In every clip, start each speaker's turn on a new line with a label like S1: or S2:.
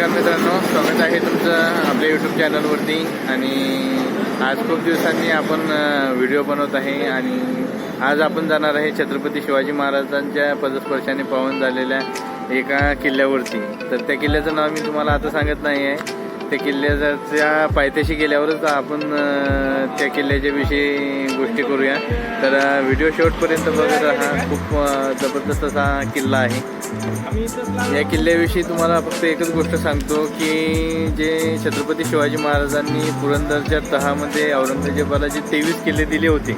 S1: नमस्कार मित्रांनो स्वागत आहे तुमचं आपल्या यूट्यूब चॅनलवरती आणि आज खूप दिवसांनी आपण व्हिडिओ बनवत आहे. आणि आज आपण जाणार आहे छत्रपती शिवाजी महाराजांच्या पदस्पर्शाने पावन झालेल्या एका किल्ल्यावरती. तर त्या किल्ल्याचं नाव मी तुम्हाला आता सांगत नाही आहे त्या किल्ल्याच्या पायथ्याशी गेल्यावरच आपण त्या किल्ल्याच्या विषयी गोष्टी करूया. तर व्हिडिओ शेवटपर्यंत बघत राहा. खूप जबरदस्त असा किल्ला आहे. या किल्ल्याविषयी तुम्हाला फक्त एकच गोष्ट सांगतो की जे छत्रपती शिवाजी महाराजांनी पुरंदरच्या तहामध्ये औरंगजेबाला जे तेवीस किल्ले दिले होते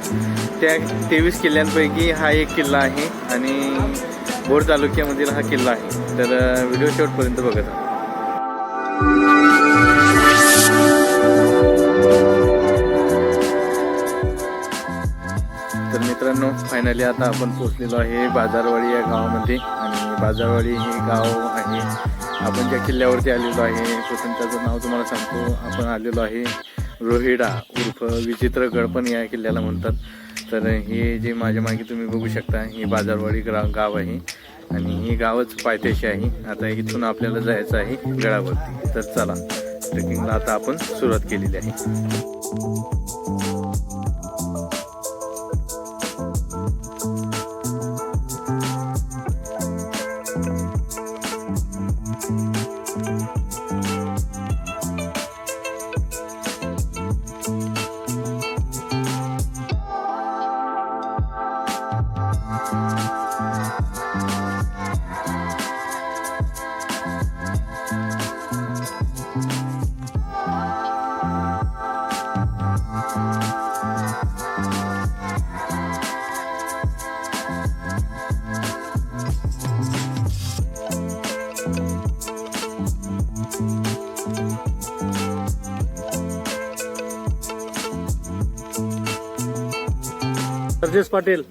S1: त्या तेवीस किल्ल्यांपैकी हा एक किल्ला आहे आणि भोर तालुक्यामधील हा किल्ला आहे. तर व्हिडिओ शेवटपर्यंत बघत राहा. मित्रांनो फायनली आता आपण पोहोचलेलो आहे बाजारवाडी या गावामध्ये. आणि बाजारवाडी हे गाव आहे. आपण ज्या किल्ल्यावरती आलेलो आहे प्रथम त्याचं नाव तुम्हाला सांगतो. आपण आलेलो आहे रोहिडा उर्फ विचित्रगड पण या किल्ल्याला म्हणतात. तर हे जे माझ्या मागे तुम्ही बघू शकता हे बाजारवाडी ग्रा गाव आहे. आणि हे गावच पायथ्याशी आहे. आता इथून आपल्याला जायचं आहे गडावरती. तर चला ट्रेकिंगला आता आपण सुरुवात केलेली आहे.
S2: सरदेश पाटील.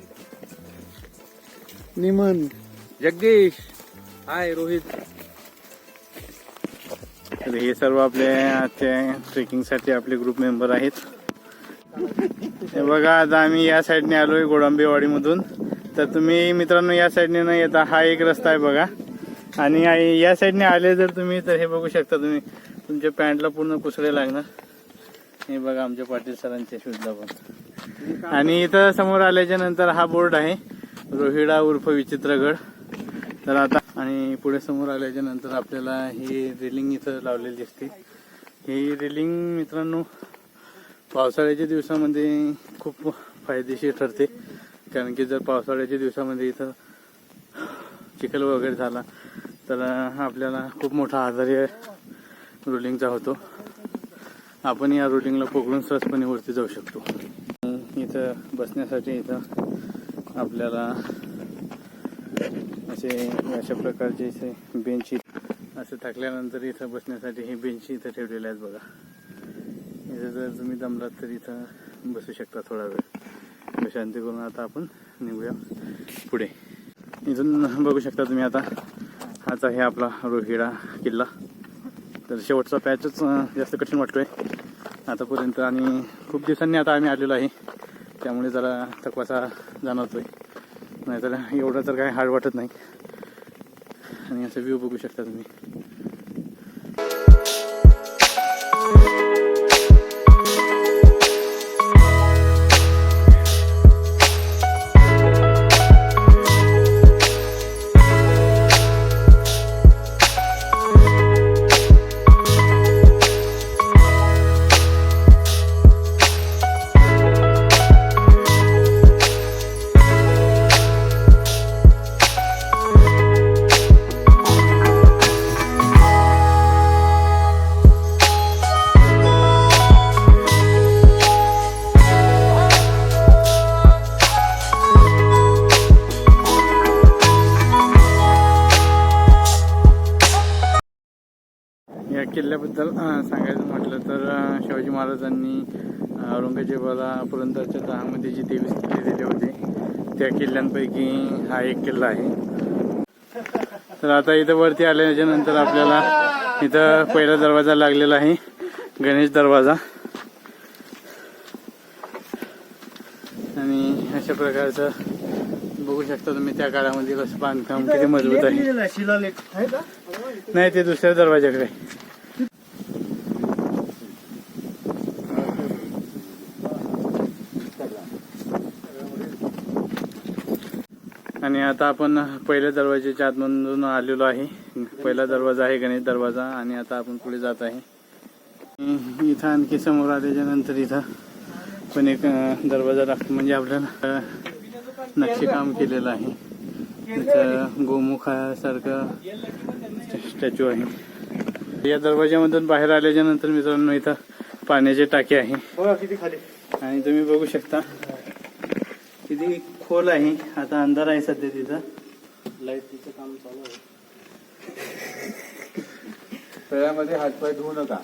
S2: निमन.
S1: जगदीश.
S2: हाय रोहित.
S1: तर हे सर्व आपल्या आजच्या ट्रेकिंगसाठी आपले ग्रुप मेंबर आहेत. हे बघा आता आम्ही या साईडने आलोय गोडांबेवाडीमधून. तर तुम्ही मित्रांनो या साईडने न येता हा एक रस्ता आहे बघा. आणि या साईडने आले जर तुम्ही तर हे बघू शकता तुम्ही. तुमच्या पॅन्टला पूर्ण कुसळे लागणार. हे बघा आमच्या पाटील सरांच्या शूजला पण आणि इथं समोर आल्याच्यानंतर हा बोर्ड आहे. रोहिडा उर्फ विचित्रगड. तर आता आणि पुढे समोर आल्याच्यानंतर आपल्याला ही रेलिंग इथं लावलेली दिसते. ही रेलिंग मित्रांनो पावसाळ्याच्या दिवसामध्ये खूप फायदेशीर ठरते. कारण की जर पावसाळ्याच्या दिवसामध्ये इथं चिखल वगैरे झाला तर आपल्याला खूप मोठा आजार या रोलिंगचा होतो. आपण या रोलिंगला पकडून सहजपणे वरती जाऊ शकतो. इथं बसण्यासाठी इथं आपल्याला असे अशा प्रकारचे असे बेंच असं टाकल्यानंतर इथं बसण्यासाठी हे बेंच इथं ठेवलेले आहेत बघा. इथं जर तुम्ही दमलात तर इथं बसू शकता थोडा वेळ. शांती करून आता आपण निघूया पुढे. इथून बघू शकता तुम्ही आता. हाच आहे आपला रोहिडा किल्ला. तर शेवटचा पॅचच जास्त कठीण वाटतोय. आतापर्यंत आणि खूप दिवसांनी आता आम्ही आलेलो आहे. त्यामुळे जरा थकवासा जाणवतोय. नाहीतर एवढं तर काय हार्ड वाटत नाही. आणि असं व्ह्यू बघू शकता तुम्ही. अं, सांगायचं म्हटलं तर शिवाजी महाराजांनी औरंगजेबाला पुरंदरच्या तहामध्ये जे तेवीस किल्ले दिले होते त्या किल्ल्यांपैकी हा एक किल्ला आहे. तर आता इथं वरती आल्याच्यानंतर आपल्याला इथं पहिला दरवाजा लागलेला आहे गणेश दरवाजा. आणि अशा प्रकारचं बघू शकता तुम्ही त्या काळामध्ये कसं बांधकाम किती मजबूत आहे. नाही ते दुसऱ्या दरवाजाकडे आता आपण पहिल्या दरवाजाच्या आतमधून आलेलो आहे. पहिला दरवाजा आहे गणेश दरवाजा आणि आता आपण पुढे जात आहे. इथं आणखी समोर आल्याच्यानंतर इथं पण एक दरवाजा लागतो म्हणजे आपल्याला नक्षीकाम केलेलं आहे. इथं गोमुखासारखं स्टॅच्यू आहे. या दरवाज्यामधून बाहेर आल्याच्यानंतर मित्रांनो इथं पाण्याची टाकी आहे. आणि तुम्ही बघू शकता किती खोल आहे. आता अंधार आहे सध्या तिथं.
S2: लाईटीचं काम चालू आहे.
S3: तळ्यामध्ये हातपाय धुवू नका.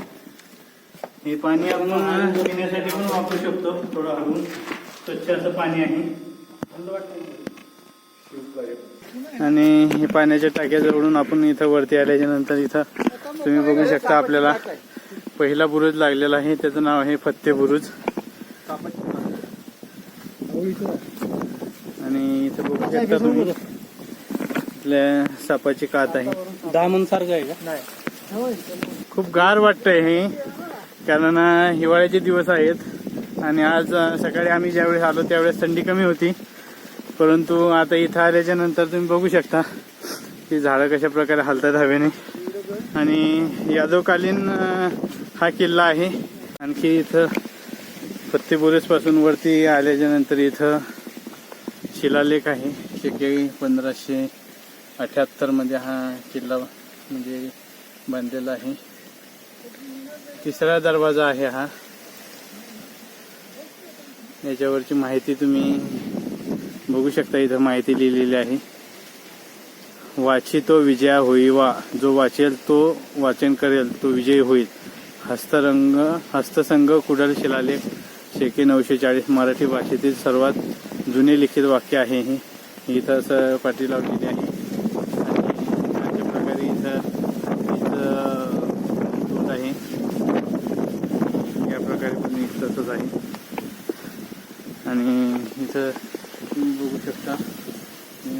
S1: हे पाणी आपण पिण्यासाठी पण वापरू शकतो थोडं हलवून. स्वच्छ असं पाणी आहे. आणि हे पाण्याच्या टाक्या जवळून आपण इथं वरती आल्याच्यानंतर इथं तुम्ही बघू शकता आपल्याला पहिला बुरुज लागलेला आहे. त्याचं नाव आहे फत्ते बुरुज. इथं बघू शकता तुम्ही. आपल्या सापाची कात आहे.
S2: दामन सारखं आहे का? नाही.
S1: खूप गार वाटतंय हे कारण हिवाळ्याचे दिवस आहेत. आणि आज सकाळी आम्ही ज्यावेळेस आलो त्यावेळेस थंडी कमी होती. परंतु आता इथं आल्याच्यानंतर तुम्ही बघू शकता की झाडं कशा प्रकारे हलतात हवेने. आणि यादवकालीन हा किल्ला आहे. आणखी इथं फत्ते पासून वरती आल्याच्यानंतर इथं शिलालेख आहे. शेके पंधराशे अठ्याहत्तरमध्ये हा किल्ला म्हणजे बांधलेला आहे. तिसरा दरवाजा आहे हा. याच्यावरची माहिती तुम्ही बघू शकता. इथं माहिती लिहिलेली आहे. वाची तो विजया होई वा जो वाचेल तो वाचन करेल तो विजयी होईल. हस्तरंग हस्तसंग कुडल शिलालेख शेके नऊशे चाळीस मराठी भाषेतील सर्वात जुने लिखित वाक्य आहे हे. इथं असं पाटी लावलेली आहे. आणि अशा प्रकारे इथं इथं दूध आहे. या प्रकारे पण तसंच आहे. आणि इथं तुम्ही बघू शकता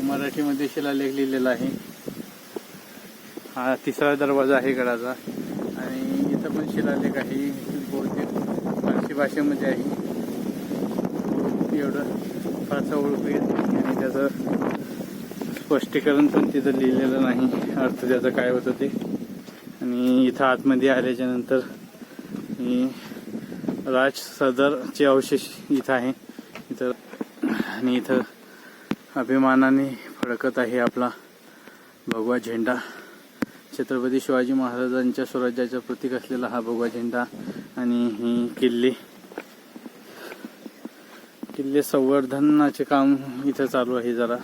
S1: मराठीमध्ये शिलालेख लिहिलेला आहे. हा तिसरा दरवाजा आहे गडाचा. आणि इथं पण शिलालेख आहे. बहुतेक फारसी भाषेमध्ये आहे. एवढं फारसा ओळखू येत आणि त्याचं स्पष्टीकरण पण तिथं लिहिलेलं नाही. अर्थ त्याचं काय होतं ते. आणि इथं आतमध्ये आल्याच्यानंतर राज सदरचे अवशेष इथं आहे. इथं आणि इथं अभिमानाने फडकत आहे आपला भगवा झेंडा. छत्रपती शिवाजी महाराजांच्या स्वराज्याचं प्रतीक असलेला हा भगवा झेंडा आणि ही किल्ली किल्ले. संवर्धनाचे काम इथं चालू आहे जरा.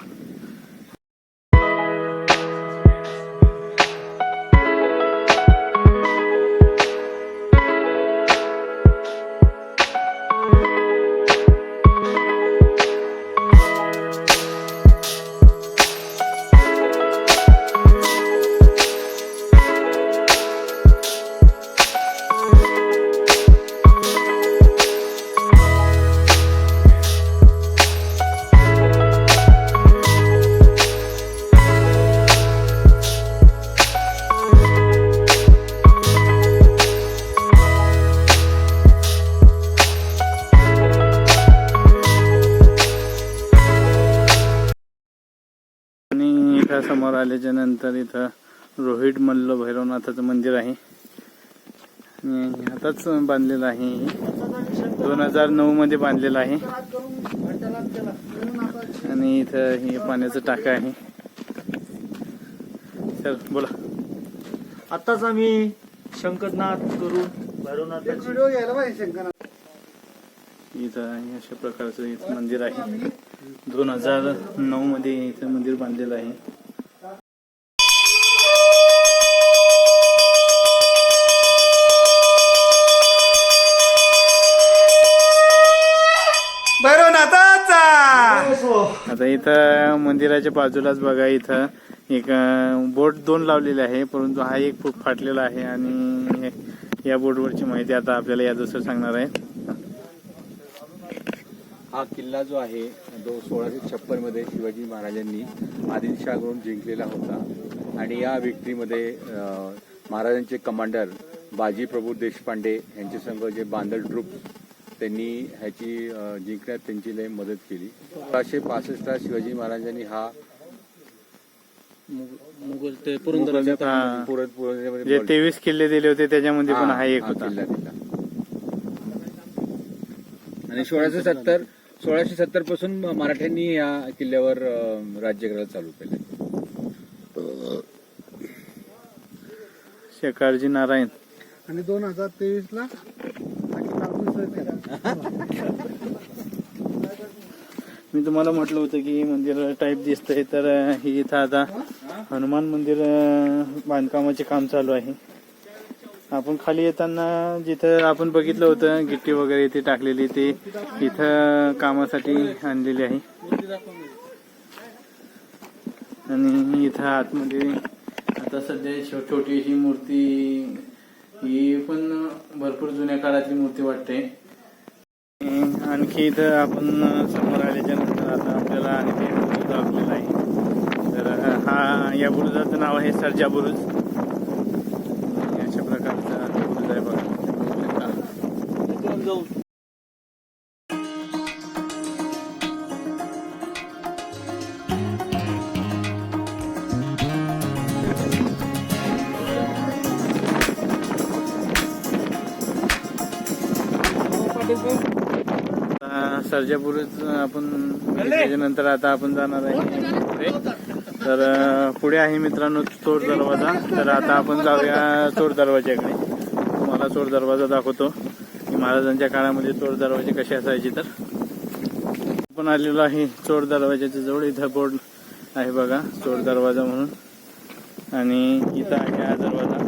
S1: आणि इथं समोर आल्याच्यानंतर इथं रोहित मल्ल भैरवनाथाचं मंदिर आहे. आणि आताच बांधलेलं आहे दोन हजार नऊ मध्ये बांधलेलं आहे. आणि इथं हे पाण्याचं टाका आहे. सर बोला.
S2: आताच आम्ही शंकरनाथ करून भैरवनाथाची
S1: इथं अशा प्रकारचं इथं मंदिर आहे. दोन हजार नऊ मध्ये इथं मंदिर बांधलेलं आहे. आता इथं मंदिराच्या बाजूलाच बघा इथं एक बोट दोन लावलेले आहे परंतु हा एक फूट फाटलेला आहे आणि या बोर्डवरची माहिती आता आपल्याला या दुसरं सांगणार आहे.
S3: हा किल्ला जो आहे तो सोळाशे छप्पनमध्ये शिवाजी महाराजांनी आदिलशाहकडून जिंकलेला होता. आणि या विक्ट्रीमध्ये अं, महाराजांचे कमांडर बाजी प्रभू देशपांडे यांचे संघ जे बांदल ट्रूप त्यांनी ह्याची जिंकण्यात त्यांची लय मदत केली. सोळाशे पासष्टला शिवाजी महाराजांनी हा
S2: मुघल ते पुरंदर.
S3: पुरत
S1: जे
S3: पुरंदरमध्ये
S1: तेवीस किल्ले दिले होते त्याच्यामध्ये पण हा एक होता.
S3: किल्ला दिला आणि सोळाशे सत्तर सोळाशे सत्तरपासून मराठ्यांनी या किल्ल्यावर राज्य करायला चालू केलं
S1: शेखारजी नारायण.
S2: आणि दोन हजार तेवीस ला
S1: मी तुम्हाला म्हटलं होतं की मंदिर टाईप दिसतंय तर हे इथं आता हनुमान मंदिर बांधकामाचे काम चालू आहे. आपण खाली येताना जिथं आपण बघितलं होतं गिट्टी वगैरे इथे टाकलेली ते इथं कामासाठी आणलेली आहे. आणि इथं आतमध्ये आता सध्या छो- छोटीशी मूर्ती ही पण भरपूर जुन्या काळातली मूर्ती वाटते. आणखी इथं आपण समोर आल्याच्यानंतर आता आपल्याला आणखी ते बुरुज दाखवलेला आहे. तर हा या बुरुजाचं नाव आहे सर्जा बुरुज अशा प्रकारचा बुरुज आहे बघा बघू शकता. आपण त्याच्यानंतर आता आपण जाणार आहे. तर पुढे आहे मित्रांनो चोर दरवाजा. तर आता आपण जाऊया चोर दरवाजाकडे तुम्हाला चोर दरवाजा दाखवतो. महाराजांच्या काळामध्ये चोर दरवाजे कसे असायचे तर? आपण आलेलो आहे चोर दरवाजाच्या जवळ. इथं बोर्ड आहे बघा चोर दरवाजा म्हणून. आणि इथं आहे हा दरवाजा.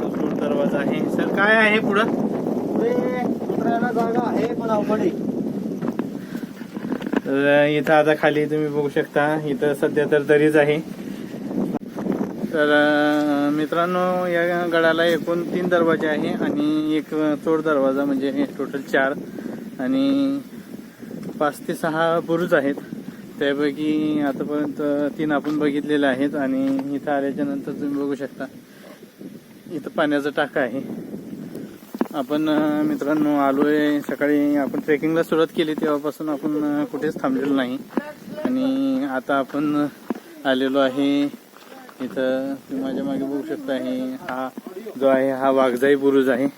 S1: चोर दरवाजा आहे. सर काय आहे पुढं?
S2: उतरायला जागा आहे पण अवघड आहे.
S1: इथं आता खाली तुम्ही बघू शकता. इथं सध्या तर दरीच आहे. तर मित्रांनो या गडाला एकूण तीन दरवाजे आहे आणि एक चोर दरवाजा म्हणजे टोटल चार. आणि पाच ते सहा बुरुज आहेत. त्यापैकी आतापर्यंत तीन आपण बघितलेले आहेत आणि इथं आल्याच्यानंतर तुम्ही बघू शकता. इथं पाण्याचा टाका आहे. आपण मित्रांनो मित्रांनो आलोय. सकाळी आपण ट्रेकिंगला सुरुवात केली तेव्हापासून आपण कुठेच थांबलेलो नाही. आणि आता आपण आलेलो आहे इथं तुम्ही माझ्या मागे बघू शकता हे हा जो आहे हा वाघजाई बुरुज आहे.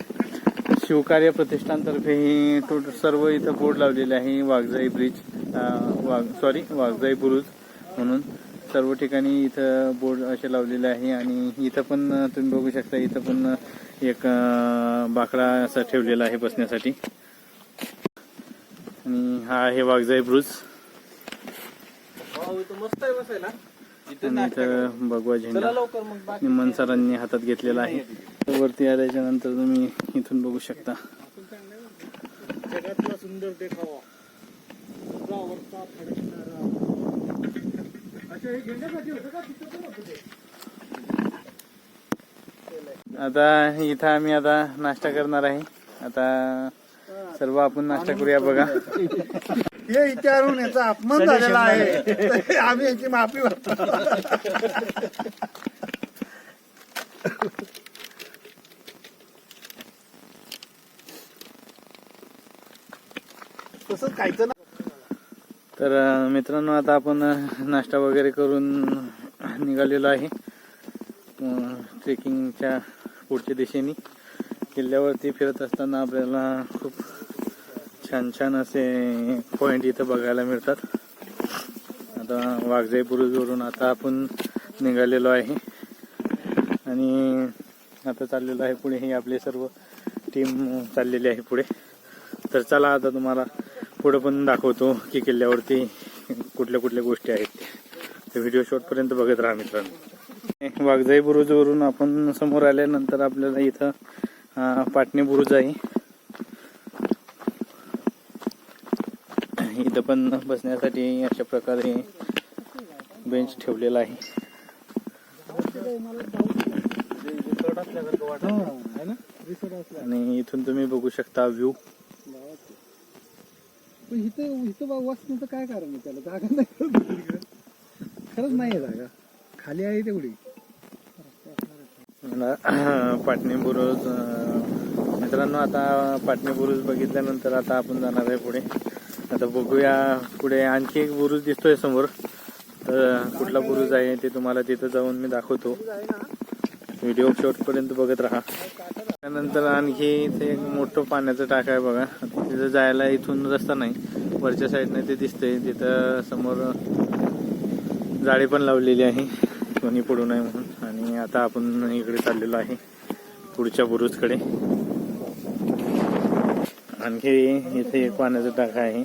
S1: शिवकार्य प्रतिष्ठानतर्फे ही टोटल सर्व इथं बोर्ड लावलेले आहे वाघजाई ब्रिज वाघ सॉरी वाघजाई बुरुज म्हणून. सर्व ठिकाणी इथं बोर्ड असे लावलेले आहे आणि इथं पण तुम्ही बघू शकता इथं पण एक बाकडा असा ठेवलेला आहे बसण्यासाठी. आणि हा आहे वाघजाई ब्रुज.
S2: मस्त आहे बसायला.
S1: आणि इथं भगवा झेंडा निमन सरांनी हातात घेतलेला आहे. वरती आल्याच्यानंतर तुम्ही इथून बघू शकता.
S2: सुंदर देखावा.
S1: आता इथं आम्ही आता नाश्ता करणार आहे. आता सर्व आपण नाश्ता करूया बघा.
S4: हे विचारून याचा अपमान झालेला आहे. आम्ही याची माफी मागतो. तसंच खायचं ना.
S1: तर मित्रांनो आता आपण नाश्ता वगैरे करून निघालेलो आहे. ट्रेकिंगच्या पुढच्या दिशेने. किल्ल्यावरती फिरत असताना आपल्याला खूप छान छान असे पॉइंट इथं बघायला मिळतात. आता वाघजाई बुरुजवरून आता आपण निघालेलो आहे. आणि आता चाललेलो आहे पुढे. ही आपले सर्व टीम चाललेली आहे पुढे. तर चला आता तुम्हाला पुढे पण दाखवतो की किल्ल्यावरती कुठल्या कुठल्या गोष्टी आहेत. ते व्हिडिओ शॉर्टपर्यंत बघत राहा मित्रांनो. वाघजाई बुरुजवरून आपण समोर आल्यानंतर आपल्याला इथं पाटणी बुरुज आहे. इथं पण बसण्यासाठी अशा प्रकारे बेंच ठेवलेला आहे. आणि इथून तुम्ही बघू शकता व्ह्यू
S2: इथं इथं बा काय कारण आहे त्याला? जागा नाही. खरंच नाही आहे जागा. खाली आहे तेवढी.
S1: पाटणी बुरुज मित्रांनो आता पाटणी बुरुज बघितल्यानंतर आता आपण जाणार आहे पुढे. आता बघूया पुढे आणखी एक बुरुज दिसतोय समोर. तर कुठला बुरुज आहे ते तुम्हाला तिथं जाऊन मी दाखवतो. व्हिडिओ शेवटपर्यंत बघत राहा. त्यानंतर आणखी इथे एक मोठं पाण्याचं टाक आहे बघा. तिथं जायला इथून रस्ता नाही. वरच्या साईडने ते दिसतंय. तिथं समोर जाळी पण लावलेली आहे. कोणी पडू नये म्हणून. आणि आता आपण इकडे चाललेलो आहे पुढच्या बुरुजकडे. आणखी इथे एक पाण्याचा टाका आहे.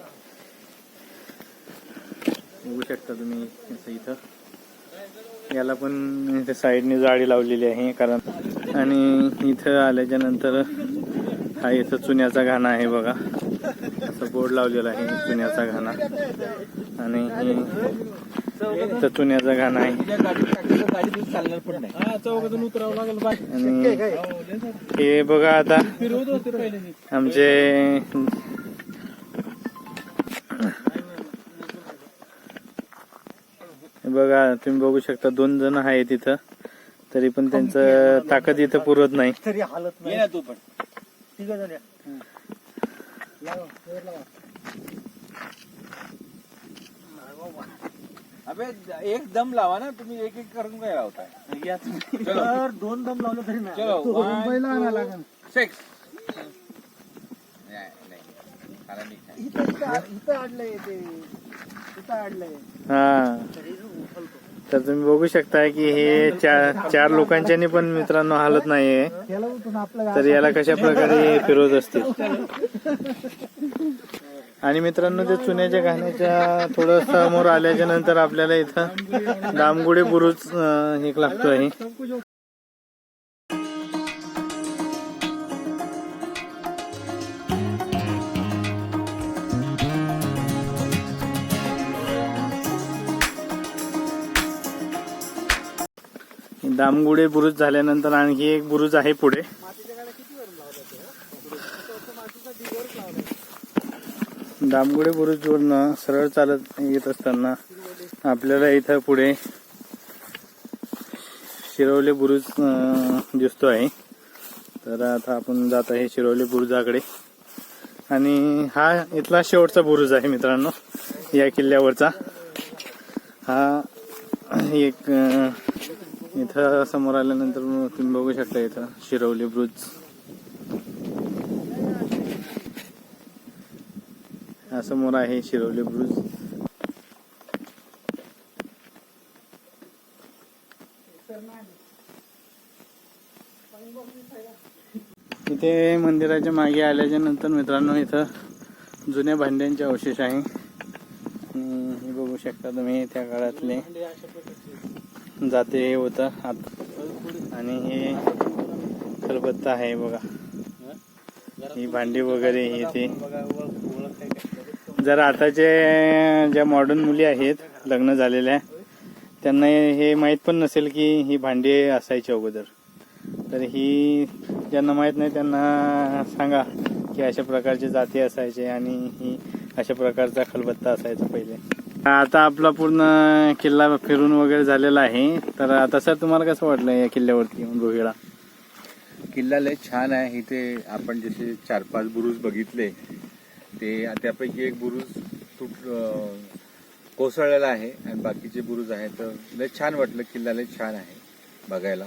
S1: बघू शकता तुम्ही इथं याला पण इथे साईडने जाळी लावलेली आहे कारण आणि इथं आल्याच्यानंतर हा इथं चुन्याचा घाणा आहे बघा. असं बोर्ड लावलेला आहे चुन्याचा घाणा. आणि इथं चुन्याचा घाणा आहे.
S3: चालणार पण नाही.
S2: हा
S1: आणि हे बघा आता.
S2: फिरवत होते पहिले
S1: आमचे हे बघा तुम्ही बघू शकता दोन जण आहेत तिथं तरी पण त्यांचं ताकद इथं पुरत नाही.
S2: तरी हालत
S3: ये ना तू पण. अबे एक दम लावा ना तुम्ही एक एक करून काय लावताय? चलो.
S2: दोन दम लावलं तरी नाही.
S3: चलो,
S2: तो
S3: one,
S2: मुंबईला आणायला लागेल.
S3: सिक्स नाही नाही. खाला नाही. खाय.
S2: इथं इथं इथं आणलंय ते. इथं आणलंय
S1: हा. तर तुम्ही बघू शकता की हे चार चार लोकांच्यानी पण मित्रांनो हालत नाहीये.
S2: त्याला उठून आपलं
S1: तर याला कशा प्रकारे फिरवत असतील? आणि मित्रांनो ते चुन्याच्या घाण्याच्या थोडं समोर आल्याच्यानंतर आपल्याला इथं दामगुडे बुरुज एक लागतो आहे. दामगुडे बुरुज झाल्यानंतर आणखी एक बुरुज आहे पुढे. दामगुडे बुरुजवरनं सरळ चालत येत असताना आपल्याला इथं पुढे शिरवले बुरुज दिसतो आहे. तर आता आपण जात आहे शिरवले बुरुजाकडे. आणि हा इथला शेवटचा बुरुज आहे मित्रांनो या किल्ल्यावरचा. हा एक इथं समोर आल्यानंतर तुम्ही बघू शकता इथं शिरवली बुरुज. समोर आहे शिरवली ब्रुज. इथे मंदिराच्या मागे आल्याच्यानंतर मित्रांनो इथं जुन्या भांड्यांचे अवशेष आहे. आणि हे बघू शकता तुम्ही त्या काळातले जाते हे होतं आत आणि हे खलबत्ता आहे बघा. ही भांडी वगैरे हे ते जर आताचे ज्या मॉडर्न मुली आहेत लग्न झालेल्या त्यांना हे माहीत पण नसेल की ही भांडी असायची अगोदर. तर ही ज्यांना माहीत नाही त्यांना सांगा की अशा प्रकारचे जाती असायचे आणि ही अशा प्रकारचा खलबत्ता असायचा पहिले. आता आपला पूर्ण किल्ला फिरून वगैरे झालेला आहे. तर आता सर तुम्हाला कसं वाटलं या किल्ल्यावरती येऊन रोहिळा
S3: किल्ला लय छान आहे. इथे आपण जसे चार पाच बुरुज बघितले. ते त्यापैकी एक बुरुज तुट कोसळलेला आहे आणि बाकीचे बुरुज आहेत. तर लय छान वाटलं किल्ला लय छान आहे बघायला.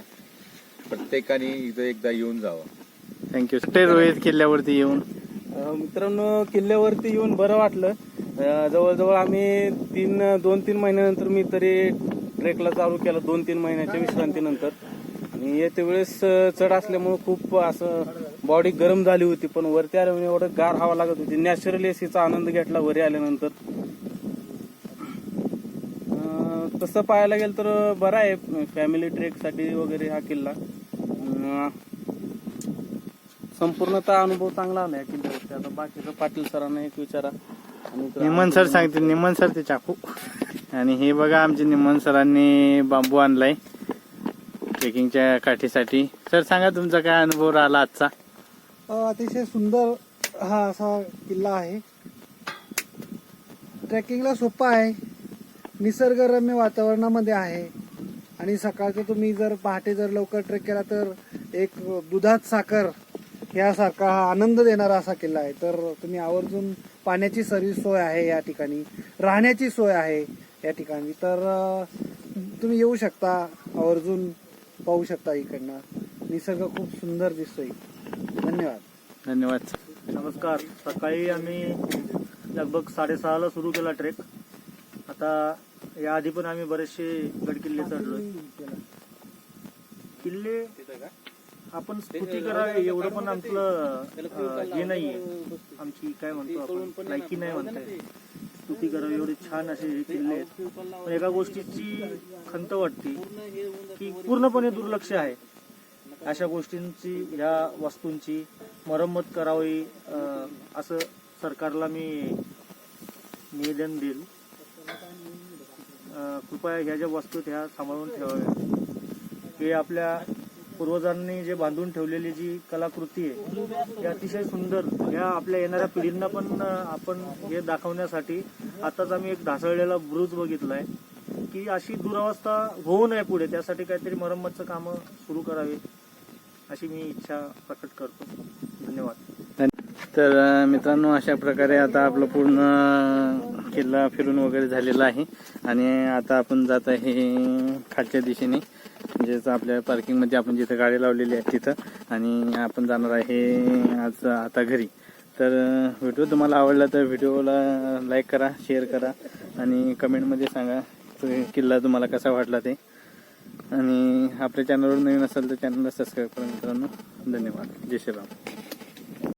S3: प्रत्येकाने इथं एकदा येऊन जावं.
S1: थँक्यू ते रोहित किल्ल्यावरती येऊन?
S5: मित्रांनो किल्ल्यावरती येऊन बरं वाटलं. जवळजवळ आम्ही तीन दोन तीन महिन्यानंतर मी तरी ट्रेकला चालू केला दोन तीन महिन्याच्या विश्रांतीनंतर. आणि येते वेळेस चढ असल्यामुळे खूप असं बॉडी गरम झाली होती पण वरती आल्यावर एवढं गार हवा लागत होती. नॅचरल एसीचा आनंद घेतला वरी आल्यानंतर. तसं पाहायला गेलं तर बरं आहे फॅमिली ट्रेकसाठी वगैरे हा किल्ला. संपूर्णतः अनुभव चांगला आला या किल्ल्यावरती. आता बाकीचं पाटील सरांना एक विचारा.
S1: निमन सर सांगतील निमन सर ते चाकू. आणि हे बघा आमचे निमन सरांनी बांबू आणलाय. ट्रेकिंगच्या काठीसाठी. सर सांगा तुमचा काय अनुभव राहिला आजचा?
S4: अतिशय सुंदर हा असा किल्ला आहे. ट्रेकिंगला सोपा आहे. निसर्गरम्य वातावरणामध्ये आहे. आणि सकाळचं तुम्ही जर पहाटे जर लवकर ट्रेक केला तर एक दुधात साखर यासारखा हा आनंद देणारा असा किल्ला आहे. तर तुम्ही आवर्जून पाण्याची सर्विस सोय आहे या ठिकाणी. राहण्याची सोय आहे या ठिकाणी. तर तुम्ही येऊ शकता. आवर्जून पाहू शकता इकडनं. निसर्ग खूप सुंदर दिसतोय. धन्यवाद.
S1: धन्यवाद.
S2: नमस्कार. सकाळी आम्ही लगभग साडेसहाला सुरू केला ट्रेक आता याआधी पण आम्ही बरेचसे गडकिल्ले चढलोय. किल्ले आपण स्तुती करावी एवढं पण आमचं अं, हे नाहीये. आमची काय म्हणतो आपण? लायकी नाही म्हणताय स्तुती करावी एवढे छान असे हे किल्ले आहेत. पण एका गोष्टीची खंत वाटते की पूर्णपणे दुर्लक्ष आहे. अशा गोष्टींची ह्या वस्तूंची मरम्मत करावी असं सरकारला मी निवेदन देईल. कृपया ह्या ज्या वस्तू ह्या सांभाळून ठेवाव्या. हे आपल्या पूर्वजांनी जे बांधून ठेवलेली जी कलाकृती आहे ती अतिशय सुंदर ह्या आपल्या येणाऱ्या पिढींना पण आपण हे दाखवण्यासाठी आताच आम्ही एक ढासळलेला ब्रुज बघितलाय की अशी दुरावस्था होऊ नये पुढे त्यासाठी काहीतरी मरम्मतचं कामं सुरू करावी. अशी मी इच्छा प्रकट करतो. धन्यवाद.
S1: तर मित्रांनो अशा प्रकारे आता आपलं पूर्ण किल्ला फिरून वगैरे झालेला आहे. आणि आता आपण जात आहे खालच्या दिशेने. म्हणजेच आपल्या पार्किंगमध्ये आपण जिथं गाडी लावलेली आहे तिथं. आणि आपण जाणार आहे आज आता घरी. तर व्हिडिओ तुम्हाला आवडला तर व्हिडिओला लाईक करा शेअर करा. आणि कमेंटमध्ये सांगा किल्ला तुम्हाला कसा वाटला ते. आणि आपल्या चॅनलवर नवीन असेल तर चॅनलला सबस्क्राईब करा मित्रांनो. धन्यवाद. जय श्रीराम.